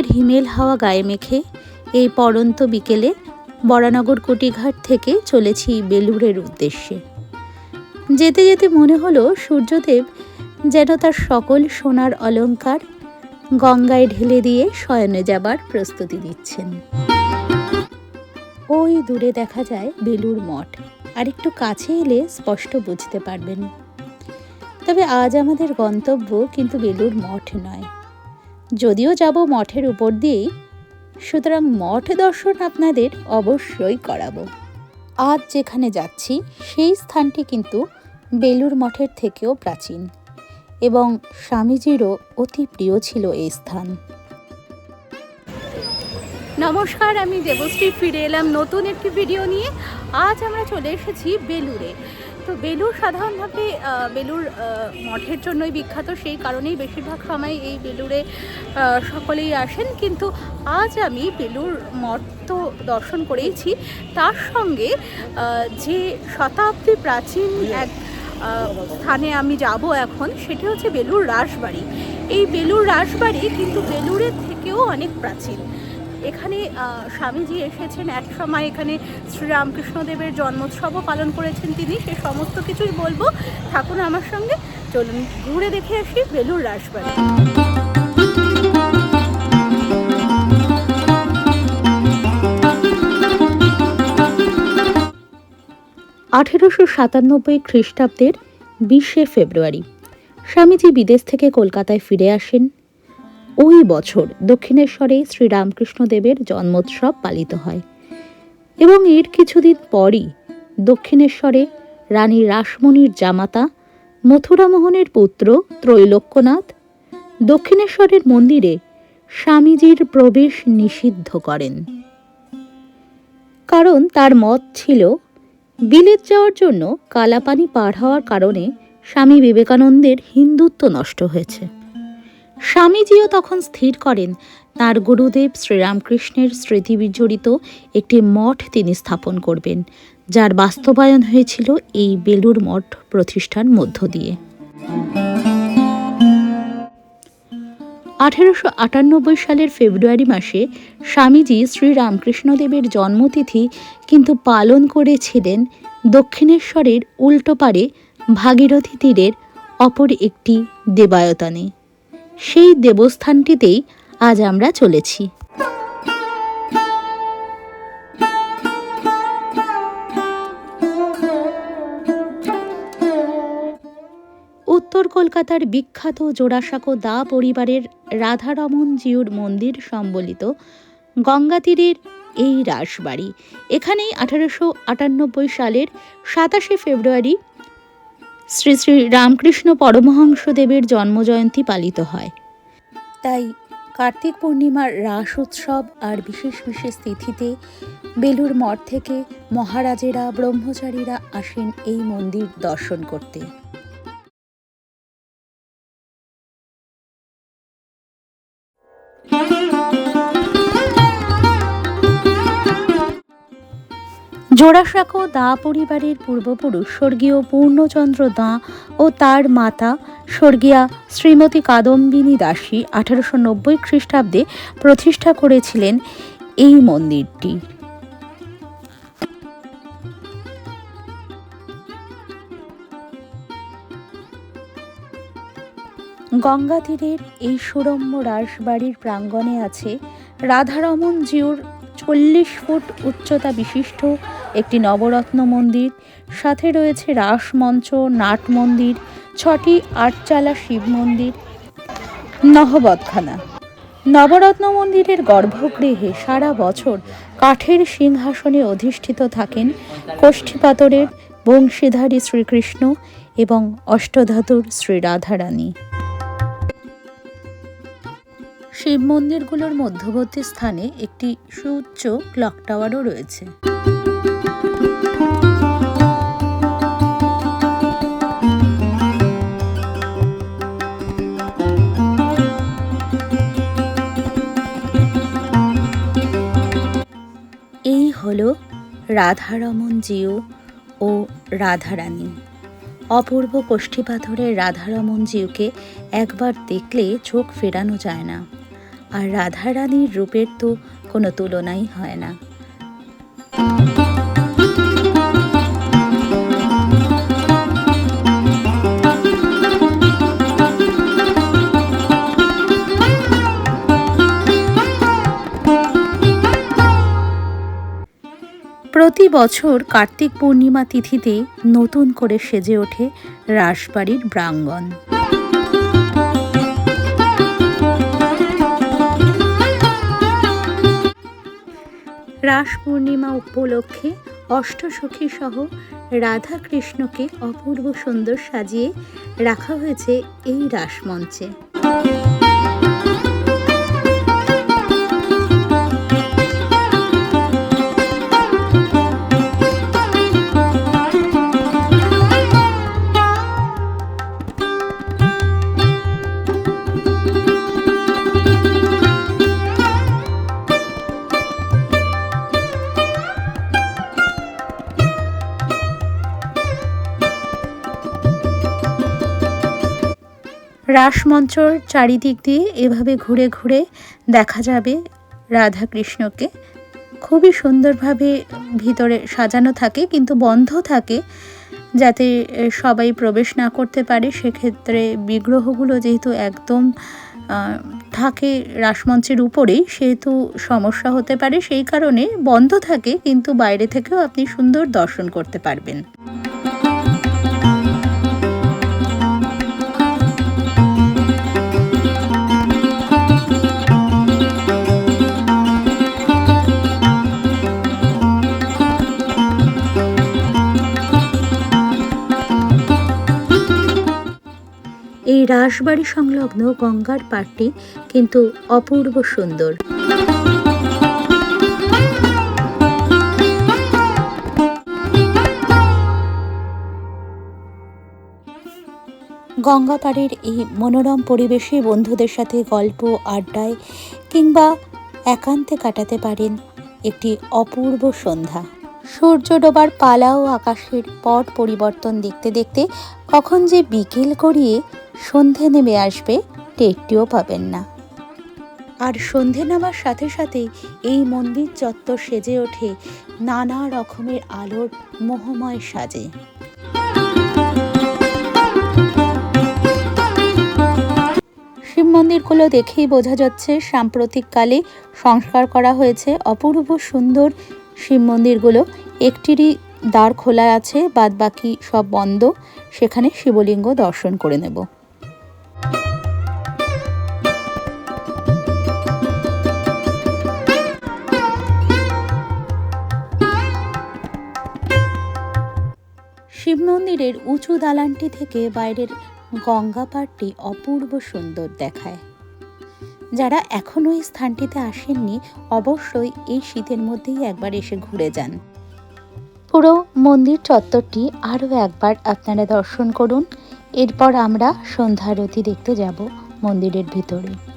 হেমন্তের হিমেল হাওয়া গায়ে মেখে এই পরন্ত বিকেলে বরানগর কুটিঘাট থেকে চলেছি বেলুড়ের উদ্দেশ্যে। যেতে যেতে মনে হলো সূর্যদেব যেন তার সকল সোনার অলংকার গঙ্গায় ঢেলে দিয়ে শয়নে যাবার প্রস্তুতি দিচ্ছেন ওই দূরে দেখা যায় বেলুর মঠ। আর একটু কাছে এলে স্পষ্ট বুঝতে পারবেন। তবে আজ আমাদের গন্তব্য কিন্তু বেলুর মঠ নয়। যদিও যাব মঠের উপর দিয়েই, সুতরাং মঠ দর্শন আপনাদের অবশ্যই করাবো। আজ যেখানে যাচ্ছি, সেই স্থানটি কিন্তু বেলুর মঠের থেকেও প্রাচীন এবং স্বামীজিরও অতি প্রিয় ছিল এই স্থান। নমস্কার, আমি দেবশ্রী, ফিরে এলাম নতুন একটি ভিডিও নিয়ে। আজ আমরা চলে এসেছি বেলুরে তো বেলুর সাধারণভাবে বেলুর মঠের জন্যই বিখ্যাত, সেই কারণেই বেশিরভাগ সময় এই বেলুরে সকলেই আসেন। কিন্তু আজ আমি বেলুর মঠ তো দর্শন করেইছি। তার সঙ্গে যে শতাব্দী প্রাচীন এক স্থানে আমি যাব এখন, সেটি হচ্ছে বেলুর রাসবাড়ি। এই বেলুর রাসবাড়ি কিন্তু বেলুরের থেকেও অনেক প্রাচীন। এখানে স্বামীজি এসেছেন এক সময় এখানে শ্রীরামকৃষ্ণদেবের জন্মোৎসবও পালন করেছেন তিনি, সে সমস্ত কিছুই বলব। থাকুন আমার সঙ্গে, চলুন ঘুরে দেখে আসি বেলুর রাসবাড়ি। আঠেরোশো সাতানব্বই খ্রিস্টাব্দের বিশে ফেব্রুয়ারি, স্বামীজি বিদেশ থেকে কলকাতায় ফিরে আসেন। ওই বছর দক্ষিণেশ্বরে শ্রীরামকৃষ্ণদেবের জন্মোৎসব পালিত হয়। এবং এর কিছুদিন পরই দক্ষিণেশ্বরে রানী রাসমণির জামাতা মথুরামোহনের পুত্র ত্রৈলোক্যনাথ দক্ষিণেশ্বরের মন্দিরে স্বামীজির প্রবেশ নিষিদ্ধ করেন। কারণ তার মত ছিল, বিলেত যাওয়ার জন্য কালাপানি পার হওয়ার কারণে স্বামী বিবেকানন্দের হিন্দুত্ব নষ্ট হয়েছে। স্বামীজিও তখন স্থির করেন। তার গুরুদেব শ্রীরামকৃষ্ণের স্মৃতি বিজড়িত একটি মঠ তিনি স্থাপন করবেন, যার বাস্তবায়ন হয়েছিল এই বেলুর মঠ প্রতিষ্ঠান মধ্য দিয়ে। আঠেরোশো আটানব্বই সালের ফেব্রুয়ারি মাসে স্বামীজি শ্রীরামকৃষ্ণদেবের জন্মতিথি কিন্তু পালন করেছিলেন দক্ষিণেশ্বরের উল্টো পারে ভাগীরথী তীরের অপর একটি দেবায়তানে। সেই দেবস্থানটিতেই আজ আমরা চলেছি। উত্তর কলকাতার বিখ্যাত জোড়াসাঁকো দা পরিবারের রাধারমন জিউর মন্দির সম্বলিত গঙ্গা তীরের এই রাসবাড়ি। এখানেই আঠারোশো আটানব্বই সালের সাতাশে ফেব্রুয়ারি শ্রী শ্রী রামকৃষ্ণ পরমহংসদেবের জন্মজয়ন্তী পালিত হয়। তাই কার্তিক পূর্ণিমার রাস উৎসব আর বিশেষ বিশেষ তিথিতে বেলুর মঠ থেকে মহারাজেরা ব্রহ্মচারীরা আসেন এই মন্দির দর্শন করতে। জোড়াসাঁকো দা পরিবারের পূর্বপুরুষ স্বর্গীয় পূর্ণচন্দ্র দাঁ ও তার মাতা স্বর্গীয়া শ্রীমতী কাদম্বিনী দাসী আঠারোশো নব্বই খ্রিস্টাব্দে প্রতিষ্ঠা করেছিলেন এই মন্দিরটি। গঙ্গা তীরের এই সুরম্য রাসবাড়ির প্রাঙ্গণে আছে রাধারমন জিউর চল্লিশ ফুট উচ্চতা বিশিষ্ট একটি নবরত্ন মন্দির, সাথে রয়েছে রাসমঞ্চ, নাট মন্দির, ছটি আটচালা শিব মন্দির, নহবতখানা। নবরত্ন মন্দিরের গর্ভগৃহে সারা বছর কাঠের সিংহাসনে অধিষ্ঠিত থাকেন কোষ্ঠীপাতরের বংশীধারী শ্রীকৃষ্ণ এবং অষ্টধাতুর শ্রী রাধারানী। শিব মন্দিরগুলোর মধ্যবর্তী স্থানে একটি সুউচ্চ ক্লক টাওয়ারও রয়েছে। এই হলো রাধারমন জিও ও রাধারানী। অপূর্ব কোষ্ঠী পাথরের রাধারমন জিউকে একবার দেখলে চোখ ফেরানো যায় না। আর রাধারানীর রূপের তো কোনো তুলনাই হয় না। বছর কার্তিক পূর্ণিমা তিথিতে নতুন করে সেজে ওঠে রাসবাড়ির প্রাঙ্গণ রাস পূর্ণিমা উপলক্ষে অষ্টসখী সহ রাধা কৃষ্ণকে অপূর্ব সুন্দর সাজিয়ে রাখা হয়েছে এই রাসমঞ্চে রাসমঞ্চর চারিদিক দিয়ে এভাবে ঘুরে ঘুরে দেখা যাবে রাধা কৃষ্ণকে খুবই সুন্দরভাবে ভিতরে সাজানো থাকে কিন্তু বন্ধ থাকে যাতে সবাই প্রবেশ না করতে পারে। সেক্ষেত্রে বিগ্রহগুলো যেহেতু একদম থাকে রাসমঞ্চের উপরেই, সেহেতু সমস্যা হতে পারে। সেই কারণে বন্ধ থাকে কিন্তু বাইরে থেকেও আপনি সুন্দর দর্শন করতে পারবেন। রাসবাড়ি সংলগ্ন গঙ্গার পাড়টি কিন্তু অপূর্ব সুন্দর। গঙ্গা পাড়ের এই মনোরম পরিবেশে বন্ধুদের সাথে গল্প, আড্ডায় কিংবা একান্তে কাটাতে পারেন একটি অপূর্ব সন্ধ্যা। সূর্য ডোবার পালা ও আকাশের পট পরিবর্তন দেখতে দেখতে কখন যে বিকেল গড়িয়ে সন্ধে নেমে আসবে, টেরটিও পাবেন না। আর সন্ধে নামার সাথে সাথেই এই মন্দির চত্বর সেজে ওঠে নানা রকমের আলোর মোহময় সাজে। শিব মন্দিরগুলো দেখেই বোঝা যাচ্ছে সাম্প্রতিককালে সংস্কার করা হয়েছে অপূর্ব সুন্দর শিব মন্দিরগুলো। একটিরই দ্বার খোলা আছে বাদ বাকি সব বন্ধ। সেখানে শিবলিঙ্গ দর্শন করে নেব। শিব মন্দিরের উঁচু দালানটি থেকে বাইরের গঙ্গা পাড়টি অপূর্ব সুন্দর দেখায়। যারা এখনও এই স্থানটিতে আসেননি, অবশ্যই এই শীতের মধ্যেই একবার এসে ঘুরে যান। পুরো মন্দির চত্বরটি আরও একবার আপনারা দর্শন করুন। এরপর আমরা সন্ধ্যারতি দেখতে যাব মন্দিরের ভিতরে।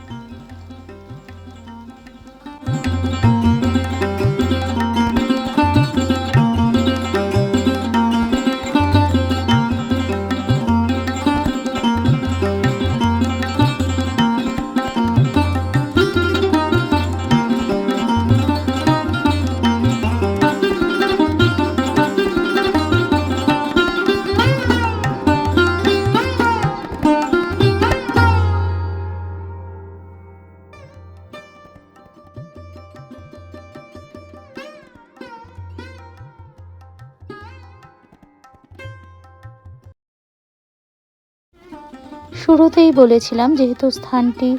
শুরুতেই বলেছিলাম যেহেতু স্থানটি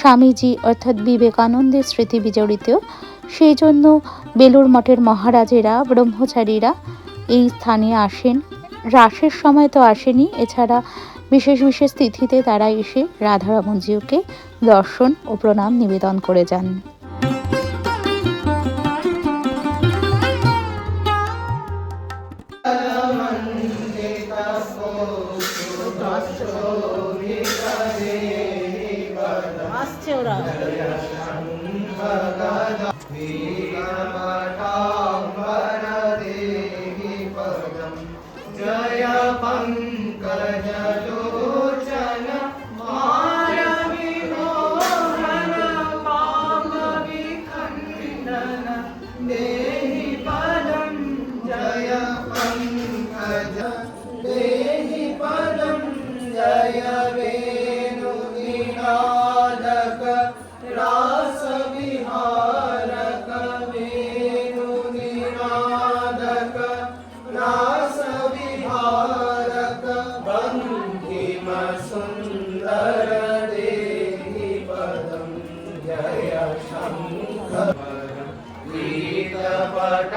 স্বামীজি অর্থাৎ বিবেকানন্দের স্মৃতি বিজড়িত, সেই জন্য বেলুর মঠের মহারাজেরা, ব্রহ্মচারীরা এই স্থানে আসেন। রাসের সময় তো আসেনি, এছাড়া বিশেষ বিশেষ তিথিতে তারা এসে রাধারমণজিকে দর্শন ও প্রণাম নিবেদন করে যান। আসছে ওরা। गीतपटाम्बर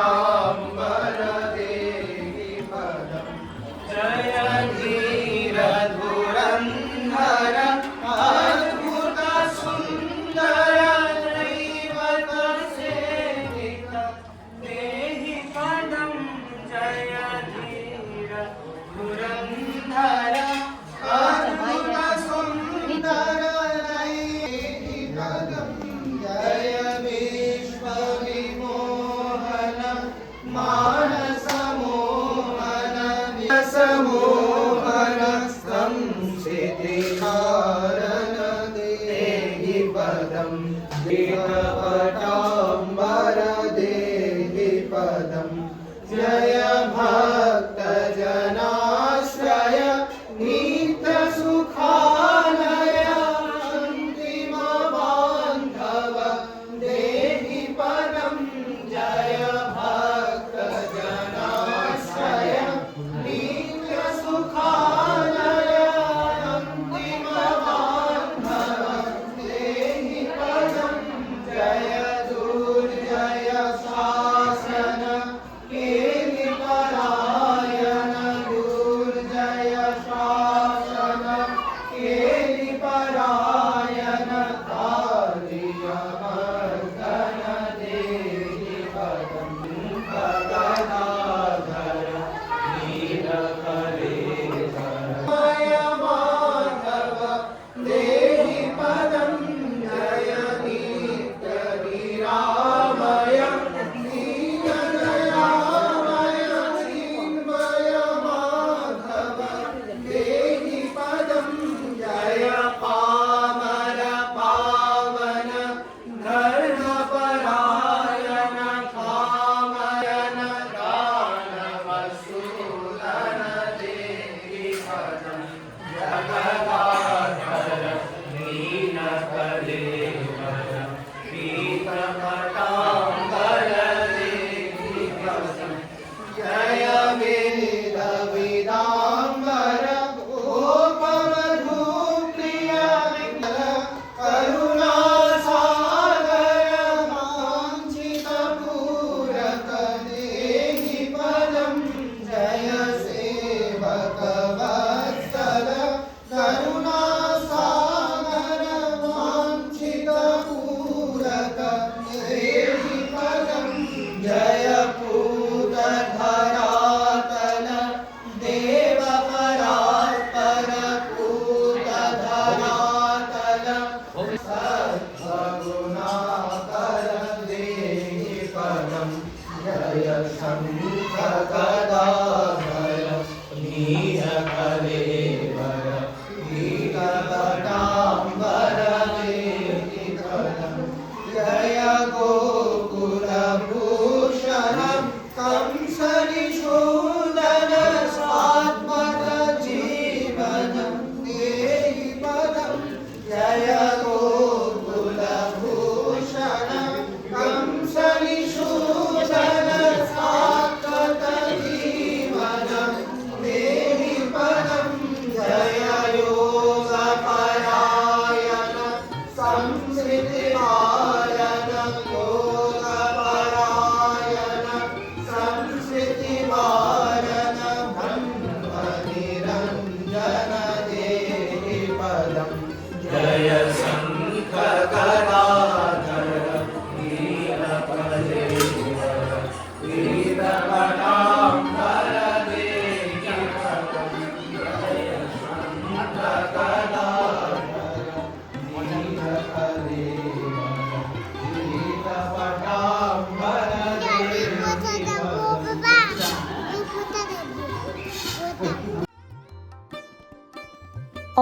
जय भक्तजनाश्रय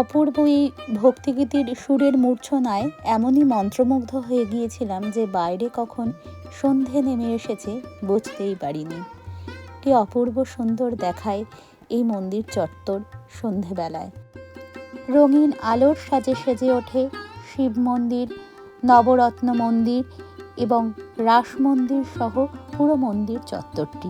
অপূর্ব এই ভক্তিগীতির সুরের মূর্ছনায় এমনই মন্ত্রমুগ্ধ হয়ে গিয়েছিলাম যে বাইরে কখন সন্ধে নেমে এসেছে বুঝতেই পারিনি। কি অপূর্ব সুন্দর দেখায় এই মন্দির চত্বর সন্ধেবেলায়। রঙিন আলোর সাজে সেজে ওঠে শিব মন্দির, নবরত্ন মন্দির এবং রাস মন্দির সহ পুরো মন্দির চত্বরটি।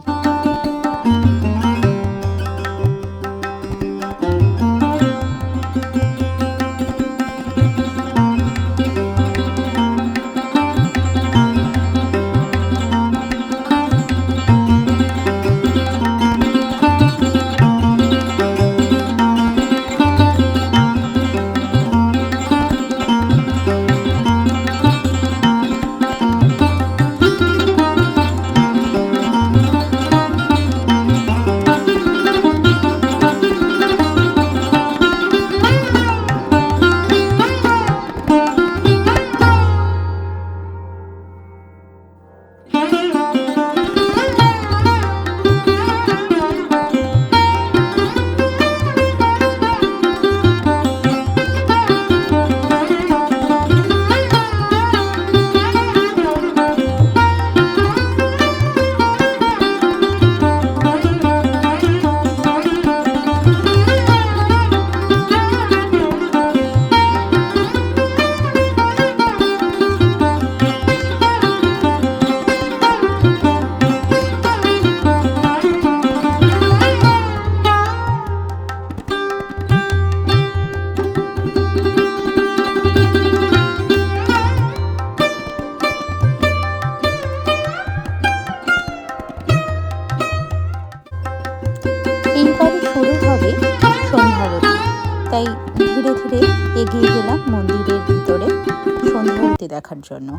দেখার জন্য।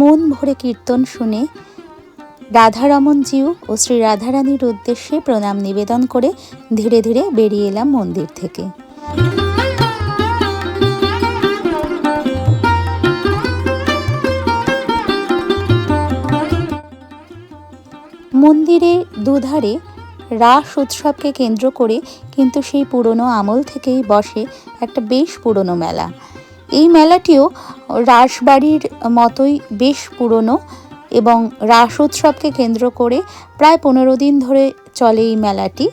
মন ভরে কীর্তন শুনে রাধারমন জিউ ও শ্রী রাধারানীর উদ্দেশ্যে প্রণাম নিবেদন করে ধীরে ধীরে বেরিয়ে এলাম মন্দির থেকে। মন্দিরে দুধারে রাস উৎসবকে কেন্দ্র করে কিন্তু সেই পুরনো আমল থেকেই বসে একটা বেশ পুরনো মেলা। এই মেলাটিও রাসবাড়ির মতোই বেশ পুরনো এবং রাস উৎসবকে কেন্দ্র করে প্রায় পনেরো দিন ধরে চলে এই মেলাটি।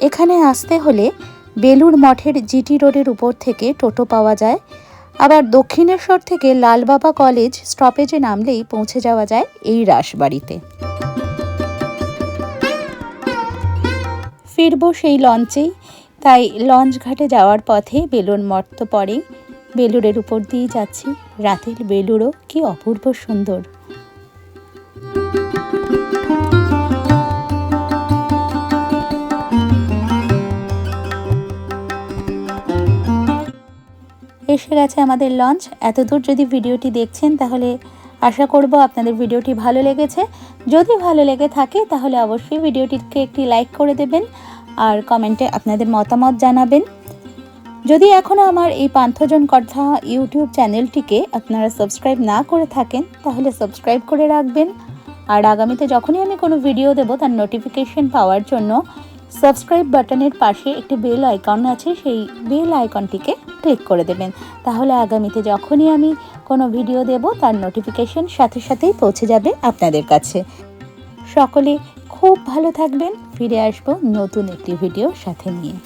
এখানে আসতে হলে বেলুর মঠের জিটি রোডের উপর থেকে টোটো পাওয়া যায়। আবার দক্ষিণেশ্বর থেকে লালবাবা কলেজ স্টপেজে নামলেই পৌঁছে যাওয়া যায় এই রাসবাড়িতে। ফিরবো সেই লঞ্চেই। তাই লঞ্চ ঘাটে যাওয়ার পথে বেলুর মঠ তো পরেই বেলুরের উপর দিয়ে যাচ্ছি। রাতের বেলুরও কি অপূর্ব সুন্দর। এসে গেছে আমাদের লঞ্চ। এতদূর যদি ভিডিওটি দেখছেন, তাহলে আশা করব আপনাদের ভিডিওটি ভালো লেগেছে। যদি ভালো লেগে থাকে, তাহলে অবশ্যই ভিডিওটিকে একটি লাইক করে দেবেন। আর কমেন্টে আপনাদের মতামত জানাবেন। যদি এখনও আমার এই পান্থজন কথা ইউটিউব চ্যানেলটিকে আপনারা সাবস্ক্রাইব না করে থাকেন, তাহলে সাবস্ক্রাইব করে রাখবেন। আর আগামীতে যখনই আমি কোনো ভিডিও দেব, তার নোটিফিকেশন পাওয়ার জন্য সাবস্ক্রাইব বাটনের পাশে একটি বেল আইকন আছে, সেই বেল আইকনটিকে ক্লিক করে দেবেন। তাহলে আগামীতে যখনই আমি কোনো ভিডিও দেব, তার নোটিফিকেশন সাথে সাথেই পৌঁছে যাবে আপনাদের কাছে। সকলে খুব ভালো থাকবেন। ফিরে আসব নতুন একটি ভিডিও সাথে নিয়ে।